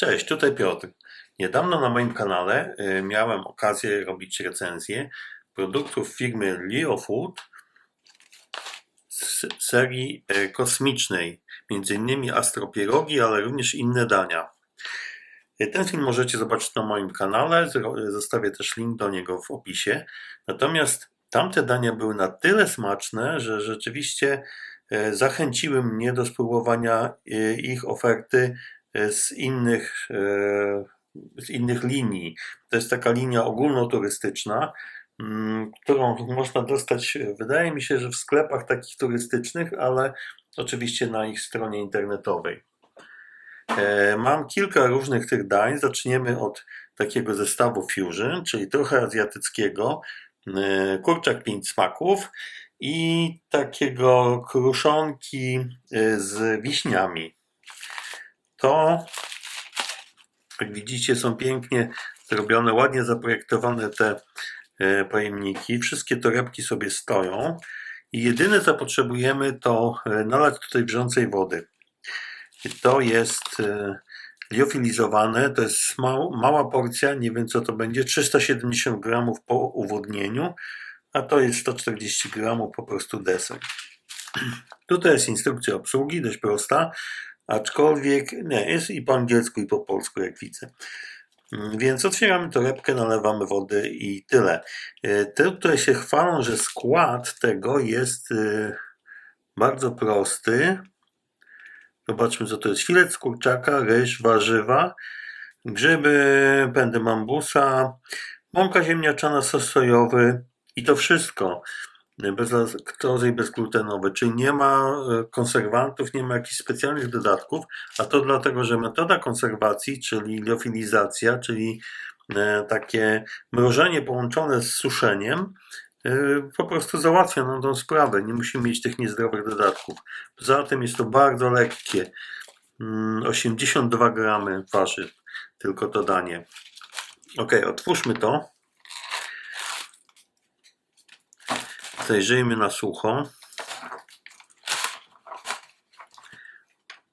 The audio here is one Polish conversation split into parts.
Cześć, tutaj Piotr. Niedawno na moim kanale y, miałem okazję robić recenzję produktów firmy Leo Food z serii y, kosmicznej, między innymi astropierogi, ale również inne dania. Y, Ten film możecie zobaczyć na moim kanale, zostawię też link do niego w opisie. Natomiast tamte dania były na tyle smaczne, że rzeczywiście zachęciły mnie do spróbowania ich oferty z innych, y, z innych linii. To jest taka linia ogólnoturystyczna, mm, którą można dostać, wydaje mi się, że w sklepach takich turystycznych, ale oczywiście na ich stronie internetowej. E, Mam kilka różnych tych dań. Zaczniemy od takiego zestawu Fusion, czyli trochę azjatyckiego, e, kurczak pięć smaków i takiego kruszonki e, z wiśniami. To, jak widzicie, są pięknie zrobione, ładnie zaprojektowane te e, pojemniki. Wszystkie torebki sobie stoją i jedyne co potrzebujemy to e, nalać tutaj wrzącej wody. To jest e, liofilizowane, to jest mał, mała porcja, nie wiem co to będzie, 370 gramów po uwodnieniu, a to jest 140 gramów po prostu deser. Tutaj jest instrukcja obsługi, dość prosta, aczkolwiek nie, jest i po angielsku i po polsku jak widzę. Mm, Więc otwieramy torebkę, nalewamy wody i tyle. E, Te, które się chwalą, że skład tego jest e, bardzo prosty. Zobaczmy, co to jest. Filet kurczaka, ryż, warzywa, grzyby, pędy mambusa, mąka ziemniaczana, sos sojowy i to wszystko. Bez laktozy i bezglutenowe, czyli nie ma e, konserwantów, nie ma jakichś specjalnych dodatków, a to dlatego, że metoda konserwacji, czyli liofilizacja, czyli e, takie mrożenie połączone z suszeniem, e, po prostu załatwia nam tą sprawę. Nie musimy mieć tych niezdrowych dodatków. Poza tym jest to bardzo lekkie. Mm, 82 gramy waży tylko to danie. Ok, otwórzmy to. Zajrzyjmy na sucho.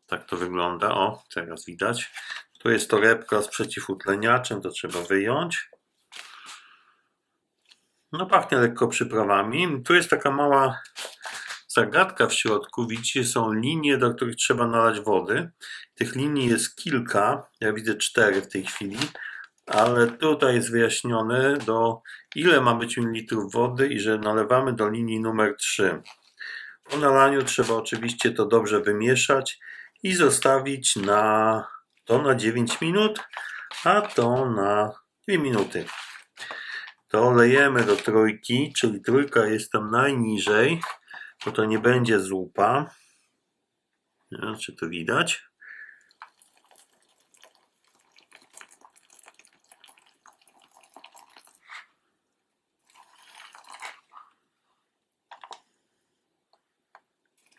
Tak to wygląda. O, teraz widać. Tu jest torebka z przeciwutleniaczem, to trzeba wyjąć. No pachnie lekko przyprawami. Tu jest taka mała zagadka w środku. Widzicie, są linie, do których trzeba nalać wody. Tych linii jest kilka. Ja widzę cztery w tej chwili. Ale tutaj jest wyjaśnione, do ile ma być mililitrów wody i że nalewamy do linii numer 3. Po nalaniu trzeba oczywiście to dobrze wymieszać i zostawić na to na 9 minut, a to na 2 minuty. To lejemy do trójki, czyli trójka jest tam najniżej, bo to nie będzie zupa. Nie, czy to widać?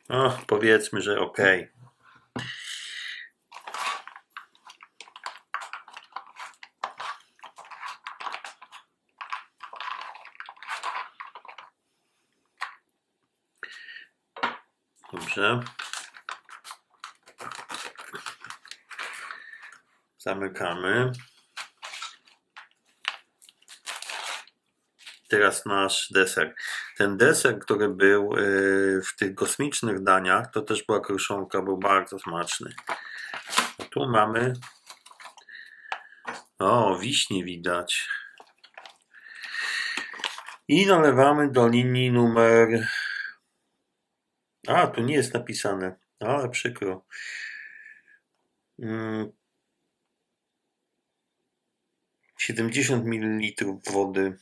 O, powiedzmy, że ok. Dobrze. Zamykamy. Teraz nasz deser. Ten deser, który był yy, w tych kosmicznych daniach, to też była kruszonka, był bardzo smaczny. Tu mamy. O, wiśnie widać. I nalewamy do linii numer. A, tu nie jest napisane, ale przykro. Mm. 70 ml wody.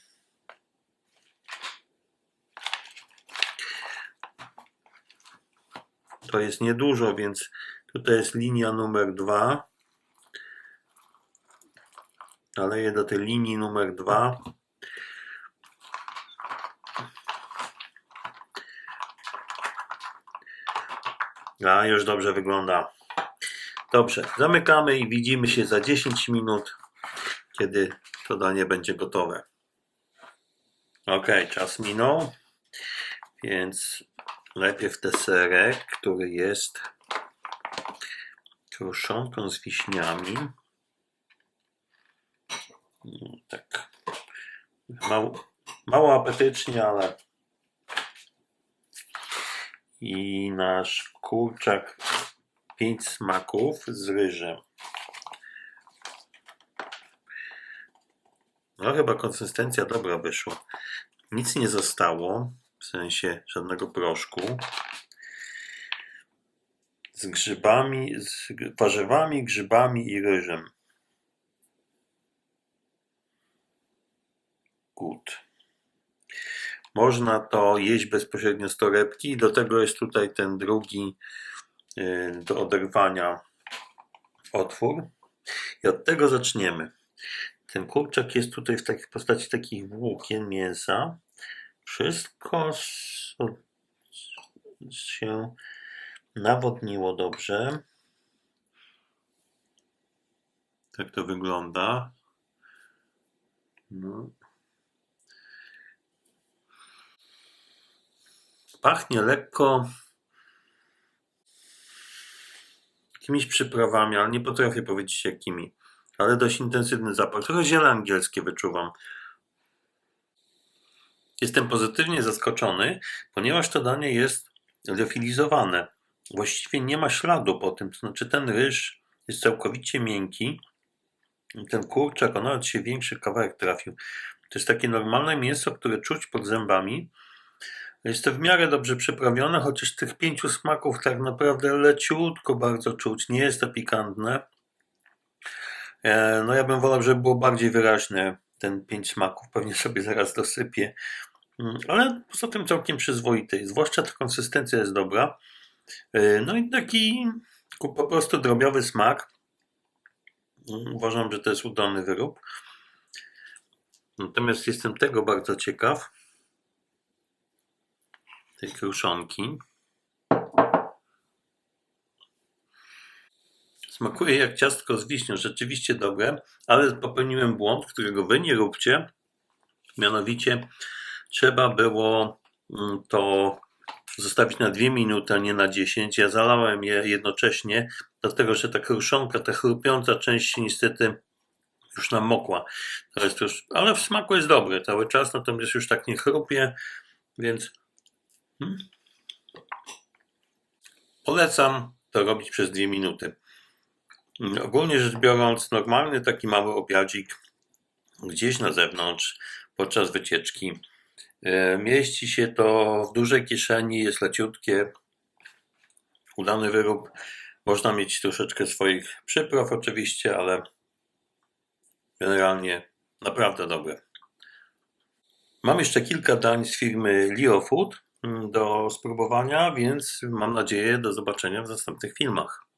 To jest niedużo, więc tutaj jest linia numer 2. Naleję do tej linii numer 2. A, już dobrze wygląda. Dobrze, zamykamy i widzimy się za 10 minut, kiedy to danie będzie gotowe. Ok, czas minął, więc najpierw deserek, który jest kruszonką z wiśniami. Mm, Tak. Mało, mało apetycznie, ale. I nasz kurczak pięć smaków z ryżem. No chyba konsystencja dobra wyszła. Nic nie zostało, w sensie żadnego proszku. Z grzybami, z warzywami, grzybami i ryżem. Good. Można to jeść bezpośrednio z torebki. Do tego jest tutaj ten drugi yy, do oderwania otwór. I od tego zaczniemy. Ten kurczak jest tutaj w takiej postaci takich włókien mięsa. Wszystko się nawodniło dobrze. Tak to wygląda. No. Pachnie lekko jakimiś przyprawami, ale nie potrafię powiedzieć jakimi. Ale dość intensywny zapach. Trochę ziele angielskie wyczuwam. Jestem pozytywnie zaskoczony, ponieważ to danie jest liofilizowane. Właściwie nie ma śladu po tym. To znaczy ten ryż jest całkowicie miękki. Ten kurczak, on nawet się większy kawałek trafił. To jest takie normalne mięso, które czuć pod zębami. Jest to w miarę dobrze przyprawione, chociaż tych pięciu smaków tak naprawdę leciutko bardzo czuć. Nie jest to pikantne. E, No ja bym wolał, żeby było bardziej wyraźne ten pięć smaków. Pewnie sobie zaraz dosypię. Mm, Ale poza tym całkiem przyzwoity. Zwłaszcza ta konsystencja jest dobra. E, No i taki po prostu drobiowy smak. Mm, Uważam, że to jest udany wyrób. Natomiast jestem tego bardzo ciekaw. Tej kruszonki. Smakuje jak ciastko z wiśnią, rzeczywiście dobre, ale popełniłem błąd, którego wy nie róbcie. Mianowicie trzeba było mm, to zostawić na 2 minuty, a nie na 10. Ja zalałem je jednocześnie, dlatego że ta kruszonka, ta chrupiąca część niestety już namokła. To jest już, ale w smaku jest dobry cały czas, natomiast już tak nie chrupie, więc hmm. polecam to robić przez 2 minuty. Mm, Ogólnie rzecz biorąc, normalny taki mały obiadzik gdzieś na zewnątrz podczas wycieczki. E, Mieści się to w dużej kieszeni, jest leciutkie, udany wyrób. Można mieć troszeczkę swoich przypraw oczywiście, ale generalnie naprawdę dobre. Mam jeszcze kilka dań z firmy Leo Food mm, do spróbowania, więc mam nadzieję do zobaczenia w następnych filmach.